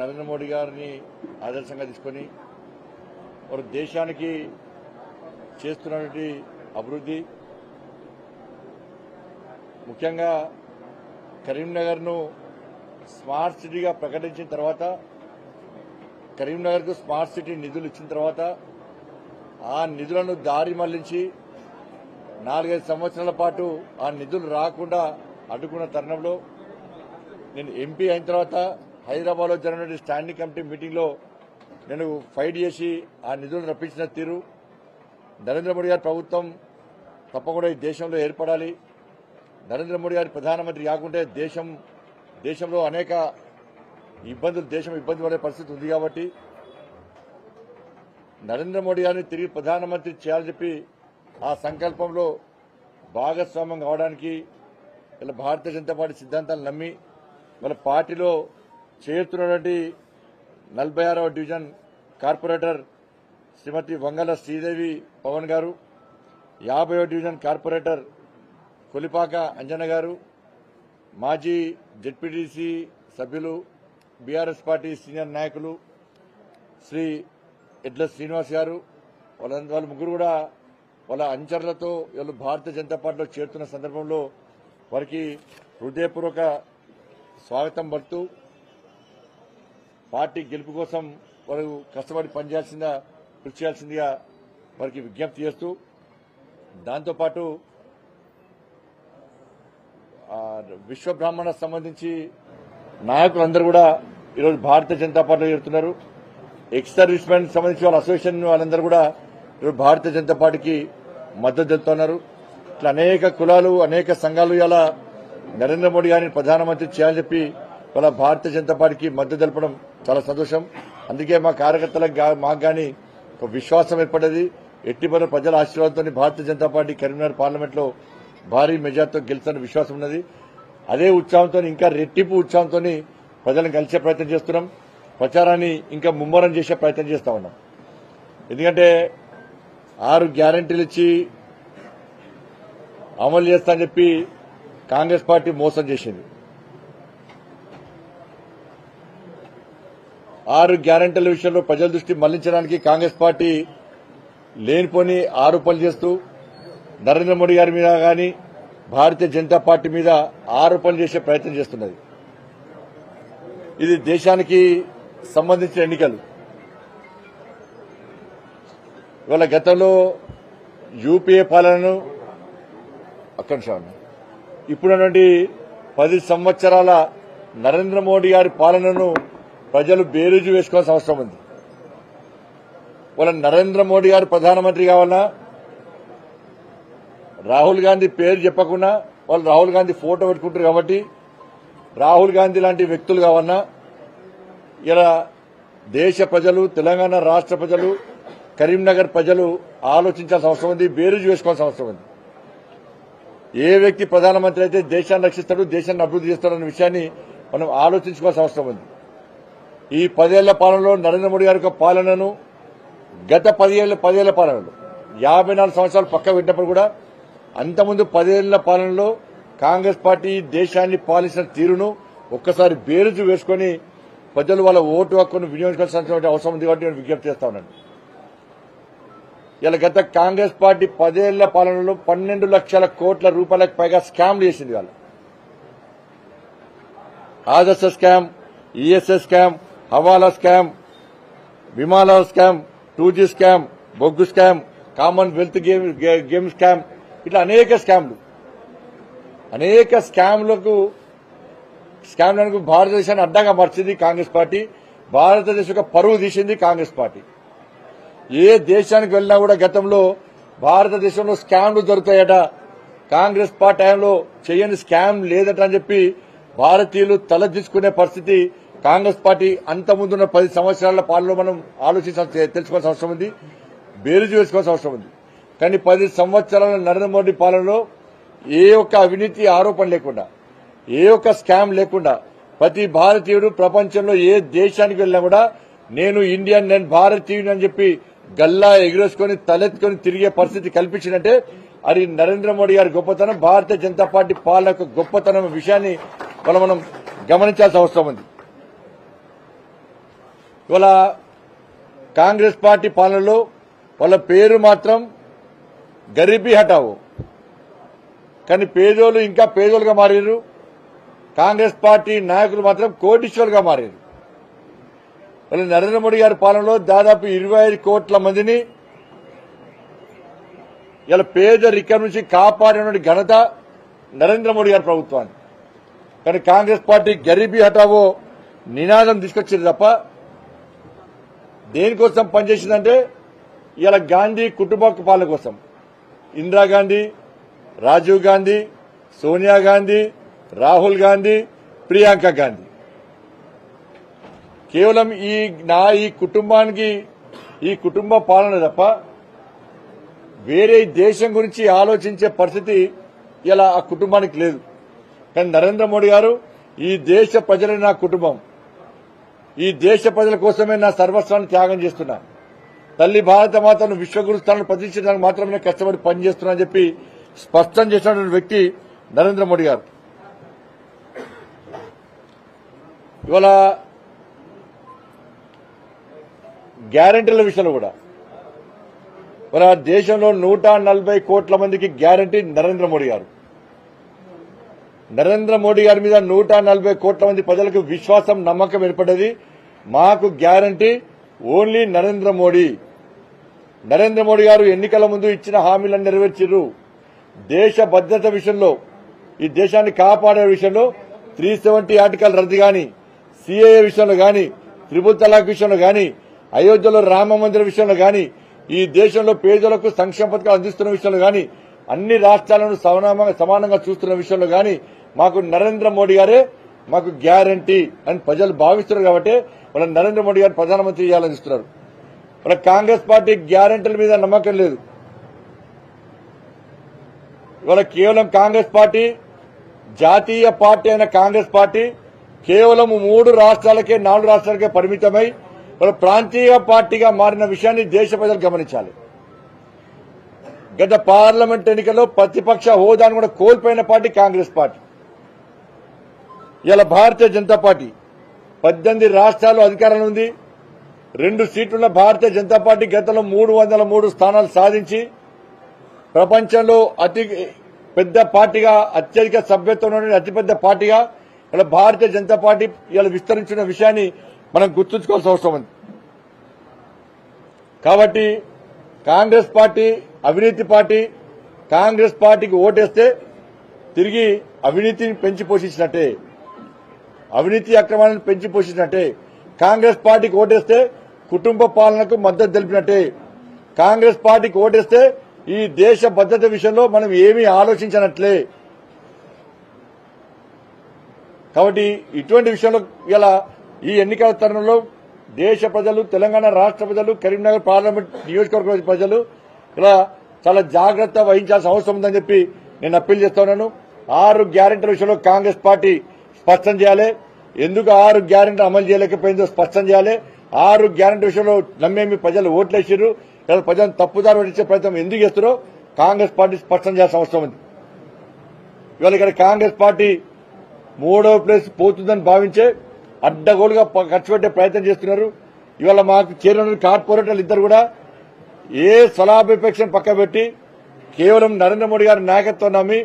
నరేంద్ర మోడీ గారిని ఆదర్శంగా తీసుకొని వారు దేశానికి చేస్తున్నటువంటి అభివృద్ధి ముఖ్యంగా కరీంనగర్ను స్మార్ట్ సిటీగా ప్రకటించిన తర్వాత కరీంనగర్కు స్మార్ట్ సిటీ నిధులు ఇచ్చిన తర్వాత ఆ నిధులను దారి మళ్ళించి నాలుగైదు సంవత్సరాల పాటు ఆ నిధులు రాకుండా అడ్డుకున్న తరుణంలో నేను ఎంపీ అయిన తర్వాత హైదరాబాద్లో జరిగిన స్టాండింగ్ కమిటీ మీటింగ్లో నేను ఫైట్ చేసి ఆ నిధులను రప్పించిన తీరు. నరేంద్ర మోడీ గారి ప్రభుత్వం తప్పకుండా ఈ దేశంలో ఏర్పడాలి. నరేంద్ర మోడీ గారి ప్రధానమంత్రి కాకుంటే దేశం దేశంలో అనేక ఇబ్బందులు దేశం ఇబ్బంది పడే పరిస్థితి ఉంది కాబట్టి నరేంద్ర మోడీ గారిని తిరిగి ప్రధానమంత్రి చేయాలని చెప్పి ఆ సంకల్పంలో భాగస్వామ్యం కావడానికి ఇలా భారతీయ జనతా పార్టీ సిద్ధాంతాలు నమ్మి మన పార్టీలో చేరుతున్నటువంటి నలభై ఆరవ డివిజన్ కార్పొరేటర్ శ్రీమతి వంగల శ్రీదేవి పవన్ గారు యాభైవ డివిజన్ కార్పొరేటర్ కొలిపాక అంజన గారు మాజీ జెడ్పీటీసీ సభ్యులు బీఆర్ఎస్ పార్టీ సీనియర్ నాయకులు శ్రీ ఎడ్ల శ్రీనివాస్ గారు వాళ్ళ వాళ్ళ ముగ్గురు కూడా వాళ్ళ అంచర్లతో వీళ్ళు భారతీయ జనతా పార్టీలో చేరుతున్న సందర్భంలో వారికి హృదయపూర్వక స్వాగతం పడుతూ పార్టీ గెలుపు కోసం వారు కష్టపడి పనిచేయాల్సిందా కృషి చేయాల్సిందిగా వారికి విజ్ఞప్తి చేస్తూ దాంతోపాటు విశ్వబ్రాహ్మణ సంబంధించి నాయకులందరూ కూడా ఈరోజు భారతీయ జనతా పార్టీలో చేరుతున్నారు. ఎక్స్ సర్వీస్ సంబంధించి వాళ్ళ అసోసియేషన్ వాళ్ళందరూ కూడా ఈరోజు భారతీయ జనతా పార్టీకి మద్దతు తెలుపుతున్నారు ఇట్లా అనేక కులాలు అనేక సంఘాలు ఇలా నరేంద్ర మోడీ గారిని ప్రధానమంత్రి చేయాలని చెప్పి వాళ్ళ భారతీయ జనతా పార్టీకి మద్దతు తెలపడం చాలా సంతోషం. అందుకే మా కార్యకర్తలకు మాకు కానీ ఒక విశ్వాసం ఏర్పడ్డది. ఎట్టి ప్రజల ఆశీర్వాదంతో భారతీయ జనతా పార్టీ కరీంనగర్ పార్లమెంట్లో భారీ మెజార్టీతో గెలుస్తున్న విశ్వాసం ఉన్నది. అదే ఉత్సాహంతో ఇంకా రెట్టింపు ఉత్సాహంతో ప్రజలను కలిసే ప్రయత్నం చేస్తున్నాం. ప్రచారాన్ని ఇంకా ముమ్మరం చేసే ప్రయత్నం చేస్తా ఉన్నాం. ఎందుకంటే ఆరు గ్యారంటీలు ఇచ్చి అమలు చేస్తా అని చెప్పి కాంగ్రెస్ పార్టీ మోసం చేసింది. ఆరు గ్యారంటీల విషయంలో ప్రజల దృష్టి మళ్ళించడానికి కాంగ్రెస్ పార్టీ లేనిపోని ఆరోపణలు చేస్తూ నరేంద్ర మోడీ గారి మీద గాని భారతీయ జనతా పార్టీ మీద ఆరోపణలు చేసే ప్రయత్నం చేస్తున్నది. ఇది దేశానికి సంబంధించిన ఎన్నికలు. ఇవాళ గతంలో యూపీఏ పాలనను అక్కడ ఇప్పుడు ఇప్పుడున్నటువంటి పది సంవత్సరాల నరేంద్ర మోడీ గారి పాలనను ప్రజలు బేరుజు వేసుకోవాల్సిన అవసరం ఉంది. వాళ్ళ నరేంద్ర మోడీ గారు ప్రధానమంత్రి కావాలన్నా రాహుల్ గాంధీ పేరు చెప్పకుండా వాళ్ళు రాహుల్ గాంధీ ఫోటో పెట్టుకుంటారు కాబట్టి రాహుల్ గాంధీ లాంటి వ్యక్తులు కావాలన్నా ఇలా దేశ ప్రజలు తెలంగాణ రాష్ట్ర ప్రజలు కరీంనగర్ ప్రజలు ఆలోచించాల్సిన అవసరం ఉంది బేరుజు వేసుకోవాల్సిన అవసరం ఉంది. ఏ వ్యక్తి ప్రధానమంత్రి అయితే దేశాన్ని రక్షిస్తాడు దేశాన్ని అభివృద్ధి చేస్తాడన్న విషయాన్ని మనం ఆలోచించుకోవాల్సిన అవసరం ఉంది. ఈ పదేళ్ళ పాలనలో నరేంద్ర మోడీ గారి యొక్క పాలనను గత పదిహేళ్ళ పదేళ్ళ పాలనలో యాభై నాలుగు సంవత్సరాలు పక్క పెట్టినప్పుడు కూడా అంతకుముందు పదేళ్ళ పాలనలో కాంగ్రెస్ పార్టీ దేశాన్ని పాలించిన తీరును ఒక్కసారి బేరుజు వేసుకొని ప్రజలు వాళ్ళ ఓటు హక్కును వినియోగించాల్సిన అవసరం ఉంది కాబట్టి నేను విజ్ఞప్తి చేస్తా ఉన్నాను. ఇలా గత కాంగ్రెస్ పార్టీ పదేళ్ళ పాలనలో పన్నెండు లక్షల కోట్ల రూపాయలకు పైగా స్కామ్లు చేసింది వాళ్ళు. ఆదర్శ స్కామ్ ఈఎస్ఎస్ స్కామ్ హవాలా స్కామ్ విమాలా స్కామ్ టూ జీ స్కామ్ బొగ్గు scam commonwealth game game scam ఇట్లా అనేక స్కామ్లు. అనేక స్కామ్లకు స్కామ్లకు భారతదేశాన్ని అడ్డంగా మార్చింది కాంగ్రెస్ పార్టీ భారతదేశం యొక్క పరువు తీసింది కాంగ్రెస్ పార్టీ. ఏ దేశానికి వెళ్ళినా కూడా గతంలో భారతదేశంలో స్కామ్లు దొరుకుతాయట కాంగ్రెస్ పార్టీ టైంలో చేయని స్కామ్ లేదట అని చెప్పి భారతీయులు తలదించుకునే పరిస్థితి కాంగ్రెస్ పార్టీ అంత ముందున్న పది సంవత్సరాల పాలనలో మనం ఆలోచించాల్సి తెలుసుకోవాల్సిన అవసరం ఉంది. బేరుజు వేసుకోవాల్సిన అవసరం ఉంది. కానీ పది సంవత్సరాల నరేంద్ర మోడీ పాలనలో ఏ ఒక్క అవినీతి ఆరోపణ లేకుండా ఏ ఒక్క స్కామ్ లేకుండా ప్రతి భారతీయుడు ప్రపంచంలో ఏ దేశానికి వెళ్ళినా కూడా నేను ఇండియన్ నేను భారతీయుని అని చెప్పి గల్లా ఎగిరేసుకొని తలెత్తుకొని తిరిగే పరిస్థితి కల్పించినట్టే అది నరేంద్ర మోడీ గారి గొప్పతనం భారతీయ జనతా పార్టీ పాలన గొప్పతనం విషయాన్ని మనం గమనించాల్సిన అవసరం ఉంది. ఇవాళ కాంగ్రెస్ పార్టీ పాలనలో వాళ్ళ పేరు మాత్రం గరీబీ హటావు కానీ పేదోళ్ళు ఇంకా పేదోలుగా మారారు. కాంగ్రెస్ పార్టీ నాయకులు మాత్రం కోటీశ్వరులుగా మారారు. వాళ్ళ నరేంద్ర మోడీ గారి పాలనలో దాదాపు ఇరవై ఐదు కోట్ల మందిని ఇలా పేదరికం నుంచి కాపాడిన ఘనత నరేంద్ర మోడీ గారి ప్రభుత్వాన్ని కానీ కాంగ్రెస్ పార్టీ గరీబీ హటావో నినాదం తీసుకొచ్చింది తప్ప దేనికోసం పనిచేసిందంటే ఇలా గాంధీ కుటుంబ పాలన కోసం. ఇందిరాగాంధీ రాజీవ్ గాంధీ సోనియా గాంధీ రాహుల్ గాంధీ ప్రియాంక గాంధీ. కేవలం ఈ నా ఈ కుటుంబానికి ఈ కుటుంబ పాలన తప్ప వేరే దేశం గురించి ఆలోచించే పరిస్థితి ఇలా ఆ కుటుంబానికి లేదు. కానీ నరేంద్ర మోడీ గారు ఈ దేశ ప్రజలే నా కుటుంబం ఈ దేశ ప్రజల కోసమే నా సర్వస్వాన్ని త్యాగం చేస్తున్నా. తల్లి భారత మాతను విశ్వగురు స్థానం ప్రతిష్ఠించడానికి మాత్రమే కష్టపడి పనిచేస్తున్నా అని చెప్పి స్పష్టం చేసినటువంటి వ్యక్తి నరేంద్ర మోడీ గారు. ఇవాళ గ్యారంటీల విషయంలో కూడా. మన దేశంలో నూట నలభై కోట్ల మందికి గ్యారంటీ నరేంద్ర మోడీ గారు. నరేంద్ర మోడీ గారి మీద నూట నలభై కోట్ల మంది ప్రజలకు విశ్వాసం నమ్మకం ఏర్పడ్డది. మాకు గ్యారంటీ ఓన్లీ నరేంద్ర మోడీ. నరేంద్ర మోడీ గారు ఎన్నికల ముందు ఇచ్చిన హామీలను నెరవేర్చారు దేశ భద్రత విషయంలో ఈ దేశాన్ని కాపాడే విషయంలో త్రీ సెవెంటీ ఆర్టికల్ రద్దు గాని సిఏఏ విషయంలో గాని త్రిపుల్ తలాక్ విషయంలో గాని అయోధ్యలో రామ మందిర విషయంలో గాని ఈ దేశంలో పేదలకు సంక్షేమ పథకాలు అందిస్తున్న విషయంలో గాని అన్ని రాష్ట్రాలను సమానంగా సమానంగా చూస్తున్న విషయంలో గాని మాకు నరేంద్ర మోడీ గారే మాకు గ్యారంటీ అని ప్రజలు భావిస్తున్నారు కాబట్టి వాళ్ళ నరేంద్ర మోడీ గారు ప్రధానమంత్రి చేయాలని ఇస్తున్నారు వాళ్ళ కాంగ్రెస్ పార్టీ గ్యారంటీల మీద నమ్మకం లేదు. ఇవాళ కేవలం కాంగ్రెస్ పార్టీ జాతీయ పార్టీ అయిన కాంగ్రెస్ పార్టీ కేవలం మూడు రాష్ట్రాలకే నాలుగు రాష్ట్రాలకే పరిమితమై ఇవాళ ప్రాంతీయ పార్టీగా మారిన విషయాన్ని దేశ ప్రజలు గమనించాలి. గత పార్లమెంట్ ఎన్నికల్లో ప్రతిపక్ష హోదాను కూడా కోల్పోయిన పార్టీ కాంగ్రెస్ పార్టీ. ఇలా భారతీయ జనతా పార్టీ పద్దెనిమిది రాష్ట్రాలు అధికారంలో ఉంది. రెండు సీట్లున్న భారతీయ జనతా పార్టీ గతంలో మూడు వందల మూడు స్థానాలు సాధించి ప్రపంచంలో అతి పెద్ద పార్టీగా అత్యధిక సభ్యత్వం అతిపెద్ద పార్టీగా ఇలా భారతీయ జనతా పార్టీ ఇలా విస్తరించిన విషయాన్ని మనం గుర్తుంచుకోవాల్సిన అవసరం ఉంది. కాబట్టి కాంగ్రెస్ పార్టీ అవినీతి పార్టీ కాంగ్రెస్ పార్టీకి ఓటేస్తే తిరిగి అవినీతిని పెంచి పోషించినట్టే అవినీతి అక్రమాలను పెంచి పోషించినట్టే. కాంగ్రెస్ పార్టీకి ఓటేస్తే కుటుంబ పాలనకు మద్దతు తెలిపినట్టే. కాంగ్రెస్ పార్టీకి ఓటేస్తే ఈ దేశ భద్రత విషయంలో మనం ఏమీ ఆలోచించనట్లే. కాబట్టి ఇటువంటి విషయంలో ఇలా ఈ ఎన్నికల తరుణంలో దేశ ప్రజలు తెలంగాణ రాష్ట్ర ప్రజలు కరీంనగర్ పార్లమెంట్ నియోజకవర్గ ప్రజలు ఇలా చాలా జాగ్రత్త వహించాల్సిన అవసరం ఉందని చెప్పి నేను అప్పీల్ చేస్తున్నాను ఆరు గ్యారెంటీల విషయంలో కాంగ్రెస్ పార్టీ స్పష్టం చేయాలి. ఎందుకు ఆరు గ్యారెంటీ అమలు చేయలేకపోయిందో స్పష్టం చేయాలి. ఆరు గ్యారెంటీ విషయంలో నమ్మేమి ప్రజలు ఓట్లేసారు లేదా ప్రజలను తప్పుదారు పట్టించే ప్రయత్నం ఎందుకు చేస్తారో కాంగ్రెస్ పార్టీ స్పష్టం చేయాల్సిన అవసరం ఉంది. ఇవాళ ఇక్కడ కాంగ్రెస్ పార్టీ మూడో ప్లేస్ పోతుందని భావించే అడ్డగోలుగా ఖర్చు పెట్టే ప్రయత్నం చేస్తున్నారు. ఇవాళ మాకు చేరిన కార్పొరేటర్లు ఇద్దరు కూడా ఏ స్వలాభిపేక్షను పక్కబెట్టి కేవలం నరేంద్ర మోడీ గారి నాయకత్వం నమ్మి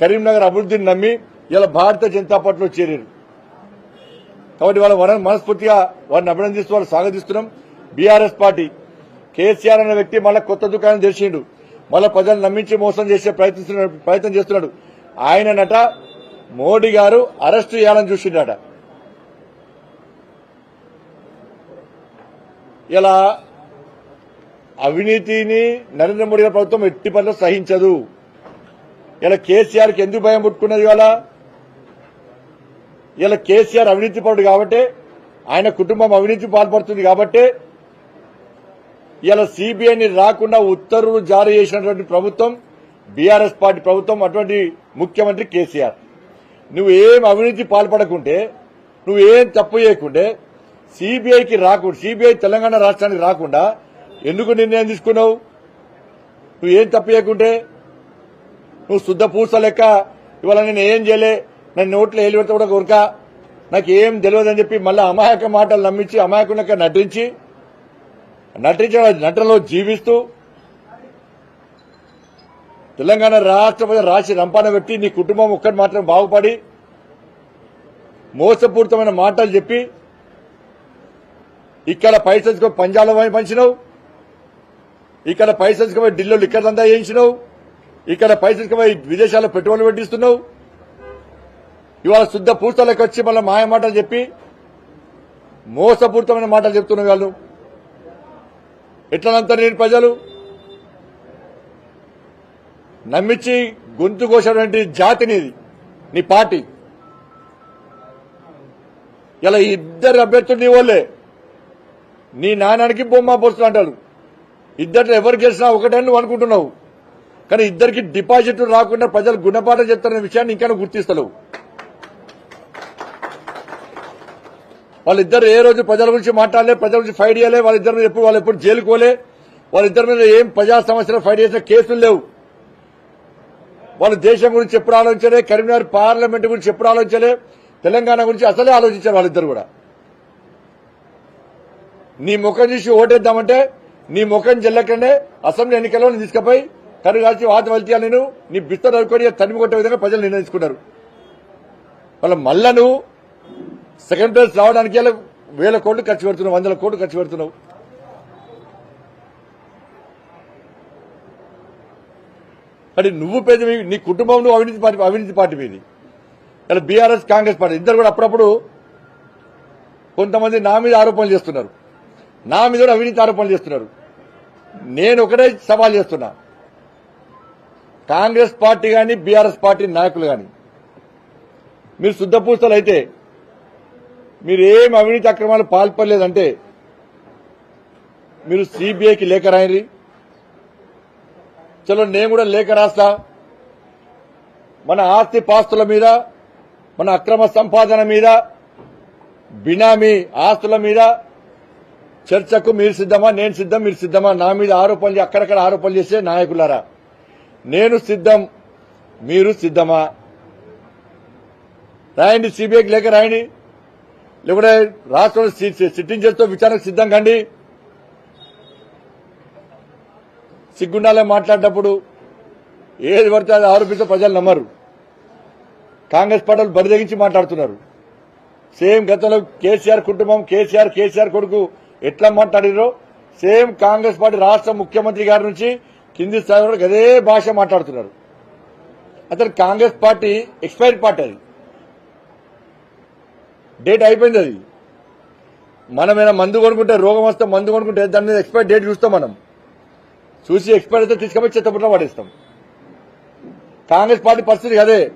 కరీంనగర్ అభివృద్ధిని నమ్మి ఇలా భారతీయ జనతా పార్టీలో చేరారు. కాబట్టి వాళ్ళ వరం మనస్ఫూర్తిగా వారిని అభినందిస్తూ వాళ్ళు స్వాగతిస్తున్నాం. బీఆర్ఎస్ పార్టీ కేసీఆర్ అనే వ్యక్తి మళ్ళీ కొత్త దుకాణం తెరిచిండు. మళ్ళీ ప్రజలు నమ్మించి మోసం చేసే ప్రయత్నిస్తున్నాడు ప్రయత్నం చేస్తున్నాడు. ఆయననట మోడీ గారు అరెస్ట్ చేయాలని చూసిండట. ఇలా అవినీతిని నరేంద్ర మోడీ గారి ప్రభుత్వం ఎట్టి పనులు సహించదు. ఇలా కేసీఆర్కి ఎందుకు భయం పుట్టుకున్నది ఇవాళ? ఇలా కేసీఆర్ అవినీతి పరుడు కాబట్టి ఆయన కుటుంబం అవినీతి పాల్పడుతుంది కాబట్టి ఇలా సిబిఐని రాకుండా ఉత్తర్వులు జారీ చేసినటువంటి ప్రభుత్వం బీఆర్ఎస్ పార్టీ ప్రభుత్వం అటువంటి ముఖ్యమంత్రి కేసీఆర్. నువ్వు ఏం అవినీతి పాల్పడకుంటే నువ్వు ఏం తప్పు చేయకుంటే సిబిఐకి రాకుండా సిబిఐ తెలంగాణ రాష్ట్రానికి రాకుండా ఎందుకు నిర్ణయం తీసుకున్నావు? నువ్వు ఏం తప్పు చేయకుంటే నువ్వు శుద్ధ పూస లెక్క ఇవాళ నేను ఏం చేయలే నన్ను నోట్లో ఏలి పెడితే కూడా కొరక నాకు ఏం తెలియదని చెప్పి మళ్ళీ అమాయక మాటలు నమ్మించి అమాయకులక నటించి నటించిన నటనలో జీవిస్తూ తెలంగాణ రాష్ట్రపతి రాసి రంపాన పెట్టి నీ కుటుంబం ఒక్కటి మాత్రం బాగుపడి మోసపూరితమైన మాటలు చెప్పి ఇక్కడ పైసలు పంజాల పంచినావు ఇక్కడ పైసలు ఢిల్లీలో లిక్కర్ దందా చేయించినావు ఇక్కడ పైసలు విదేశాల్లో పెట్టుబడులు పెట్టిస్తున్నావు ఇవాళ శుద్ధ పూర్తలకు వచ్చి మళ్ళీ మాయ మాటలు చెప్పి మోసపూరితమైన మాటలు చెప్తున్నారు వాళ్ళు. ఎట్లా నేను ప్రజలు? నమ్మించి గొంతు కోసినటువంటి జాతిని ఇది, నీ పార్టీ. ఇలా ఇద్దరు అభ్యర్థులు నీ వాళ్ళే నీ నాయనానికి బొమ్మ పోస్తున్నా అంటారు. ఇద్దరు ఎవరు గెలిచినా ఒకటే నువ్వు అనుకుంటున్నావు. కానీ ఇద్దరికి డిపాజిట్లు రాకుండా ప్రజలు గుణపాఠం చెప్తారనే విషయాన్ని ఇంకా గుర్తిస్తలేవు. వాళ్ళిద్దరు ఏ రోజు ప్రజల గురించి మాట్లాడలే ప్రజల గురించి ఫైట్ చేయలే వాళ్ళిద్దరు మీద ఎప్పుడు వాళ్ళు ఎప్పుడు జైలుకోలే వాళ్ళిద్దరి మీద ఏం ప్రజా సమస్యలు ఫైట్ చేసిన కేసులు లేవు. వాళ్ళు దేశం గురించి ఎప్పుడు ఆలోచించలే కరీంనగర్ పార్లమెంట్ గురించి ఎప్పుడు ఆలోచించలే తెలంగాణ గురించి అసలే ఆలోచించారు వాళ్ళిద్దరు కూడా. నీ ముఖం చూసి ఓటేద్దామంటే నీ ముఖం చెల్లకనే అసెంబ్లీ ఎన్నికల్లో నేను తీసుకుపోయి కరు కాల్చి వాత వెళ్తా నేను నీ బిస్తర్ అనుకొని తనిమి కొట్టే విధంగా ప్రజలు నిర్ణయించుకున్నారు. వాళ్ళ మళ్ళా సెకండ్ ప్లేస్ రావడానికి వేల కోట్లు ఖర్చు పెడుతున్నావు వందల కోట్లు ఖర్చు పెడుతున్నావు. అది నువ్వు పేద నీ కుటుంబం నువ్వు అవినీతి పార్టీ అవినీతి పార్టీ మీది. ఇలా బీఆర్ఎస్ కాంగ్రెస్ పార్టీ. ఇద్దరు కూడా అప్పుడప్పుడు కొంతమంది నా మీద ఆరోపణలు చేస్తున్నారు. నా మీద కూడా అవినీతి ఆరోపణలు చేస్తున్నారు. నేను ఒకటే సవాల్ చేస్తున్నా. కాంగ్రెస్ పార్టీ కానీ బీఆర్ఎస్ పార్టీ నాయకులు కానీ మీరు శుద్ధపూస్తలు అయితే మీరు ఏం అవినీతి అక్రమాలు పాల్పడలేదంటే మీరు సిబిఐకి లేఖ రాయండి. చలో నేను కూడా లేఖ రాస్తా. మన ఆస్తి పాస్తుల మీద మన అక్రమ సంపాదన మీద బినామీ ఆస్తుల మీద చర్చకు మీరు సిద్ధమా నేను సిద్ధం మీరు సిద్ధమా? నా మీద ఆరోపణలు అక్కడక్కడ ఆరోపణలు చేసే నాయకులారా నేను సిద్ధం మీరు సిద్ధమా? రాయండి సిబిఐకి లేఖ రాయండి. లేకుంటే రాష్ట్రంలో సిట్టింగ్ చేస్తూ విచారణకు సిద్ధం కండి. సిగ్గుండాలే మాట్లాడేటప్పుడు ఏది పడితే అది ఆరోపిస్తే ప్రజలు నమ్మరు. కాంగ్రెస్ పార్టీలు బరిదగించి మాట్లాడుతున్నారు. సేమ్ గతంలో కేసీఆర్ కుటుంబం కేసీఆర్ కేసీఆర్ కొడుకు ఎట్లా మాట్లాడిరో సేమ్ కాంగ్రెస్ పార్టీ రాష్ట్ర ముఖ్యమంత్రి గారి నుంచి కింది స్థాయి అదే భాష మాట్లాడుతున్నారు. అసలు కాంగ్రెస్ పార్టీ ఎక్స్పైర్డ్ పార్టీ అది. డేట్ అయిపోయింది అది. మనమైనా మందు కొనుక్కుంటే రోగం వస్తే మందు కొనుక్కుంటే దాని మీద ఎక్స్పైర్ డేట్ చూస్తాం మనం. చూసి ఎక్స్పైర్ అయితే తీసుకుపోయి చెత్తపుట్లో పడేస్తాం. కాంగ్రెస్ పార్టీ పరిస్థితి అదే.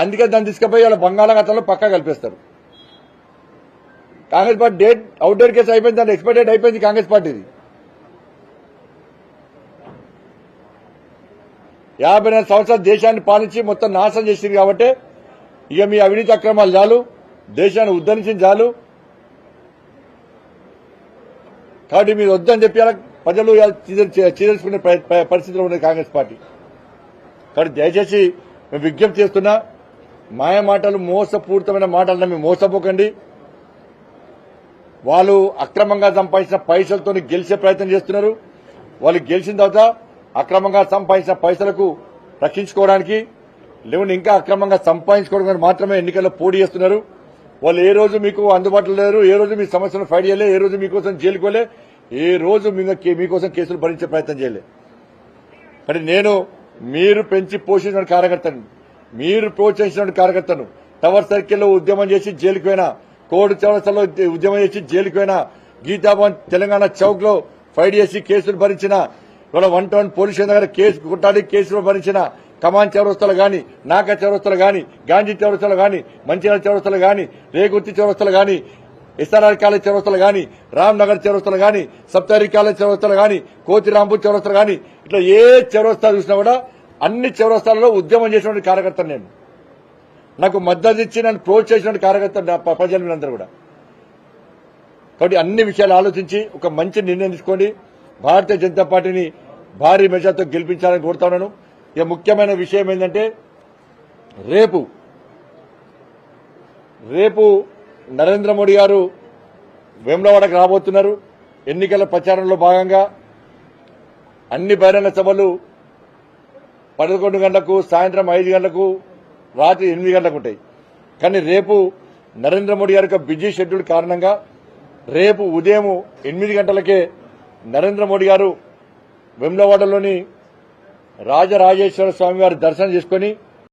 అందుకే దాన్ని తీసుకుపోయి వాళ్ళ బంగాళాఖాతంలో పక్కా కల్పిస్తారు. Congress party date outdate case అయిపోయింది దాని ఎక్స్పైర్ డేట్ అయిపోయింది కాంగ్రెస్ పార్టీది. యాభై సంవత్సరాలు దేశాన్ని పాలించి మొత్తం నాశనం చేసింది కాబట్టి ఇక మీ అవినీతి అక్రమాలు చాలు. దేశాన్ని ఉద్ధరించింది చాలు. కాబట్టి మీరు వద్దని చెప్పి అలా ప్రజలు చీదర్చుకునే పరిస్థితిలో ఉన్నది కాంగ్రెస్ పార్టీ. కాబట్టి దయచేసి మేము విజ్ఞప్తి చేస్తున్నా మాయ మాటలు మోసపూరితమైన మాటలను మేము మోసపోకండి. వాళ్ళు అక్రమంగా సంపాదించిన పైసలతో గెలిచే ప్రయత్నం చేస్తున్నారు. వాళ్ళు గెలిచిన తర్వాత అక్రమంగా సంపాదించిన పైసలకు రక్షించుకోవడానికి లేకుంటే ఇంకా అక్రమంగా సంపాదించుకోవడానికి మాత్రమే ఎన్నికల్లో పోటీ చేస్తున్నారు. వాళ్ళు ఏ రోజు మీకు అందుబాటులో లేరు ఏ రోజు మీ సమస్యను ఫైట్ చేయలే ఏ రోజు మీకోసం జైలుకోలే ఏ రోజు మీ- మీకోసం కేసులు భరించే ప్రయత్నం చేయలే. కానీ నేను మీరు పెంచి పోషించిన కార్యకర్తను మీరు ప్రోత్సహించిన కార్యకర్తను టవర్ సర్కిల్లో ఉద్యమం చేసి జైలుకు పోయినా కోడు చౌరస్తలో ఉద్యమం చేసి జైలుకు పోయినా గీతాభవన్ తెలంగాణ చౌక్లో ఫైట్ చేసి కేసులు భరించిన ఇవాళ వన్ టౌన్ పోలీస్ దగ్గర కేసు కొట్టాడి కేసులు భరించిన కమాన్ చౌరస్తలు గాని నాక చౌరస్తలు గాని గాంధీ చౌరస్తలు గాని మంచిర్యాల చౌరస్తలు గాని రేగుర్తి చౌరస్తలు గాని ఎస్ఆర్ఆర్ కాలేజ్ చౌరస్తలు గాని రామ్ నగర్ చౌరస్తలు గాని సప్తహరి కాలేజ్ చౌరస్తలు గాని కోతిరాంపూర్ చౌరస్తలు గాని ఇట్లా ఏ చౌరస్తా చూసినా కూడా అన్ని చౌరస్తాలలో ఉద్యమం చేసినటువంటి కార్యకర్తను నేను. నాకు మద్దతు ఇచ్చి నన్ను ప్రోత్సహించినటువంటి కార్యకర్త నా ప్రజలు కూడా. కాబట్టి అన్ని విషయాలు ఆలోచించి ఒక మంచి నిర్ణయం తీసుకోండి. భారతీయ జనతా పార్టీని భారీ మెజార్టీతో గెలిపించాలని కోరుతా ఉన్నాను. ఇక ముఖ్యమైన విషయం ఏంటంటే రేపు రేపు నరేంద్ర మోడీ గారు వేములవాడకు రాబోతున్నారు. ఎన్నికల ప్రచారంలో భాగంగా అన్ని బహిరంగ సభలు పదకొండు గంటలకు సాయంత్రం ఐదు గంటలకు రాత్రి ఎనిమిది గంటలకు ఉంటాయి. కానీ రేపు నరేంద్ర మోడీ గారి బిజీ షెడ్యూల్ కారణంగా రేపు ఉదయం ఎనిమిది గంటలకే నరేంద్ర మోడీ గారు వెమ్లవాడలోని రాజరాజేశ్వర స్వామి వారి దర్శనం చేసుకుని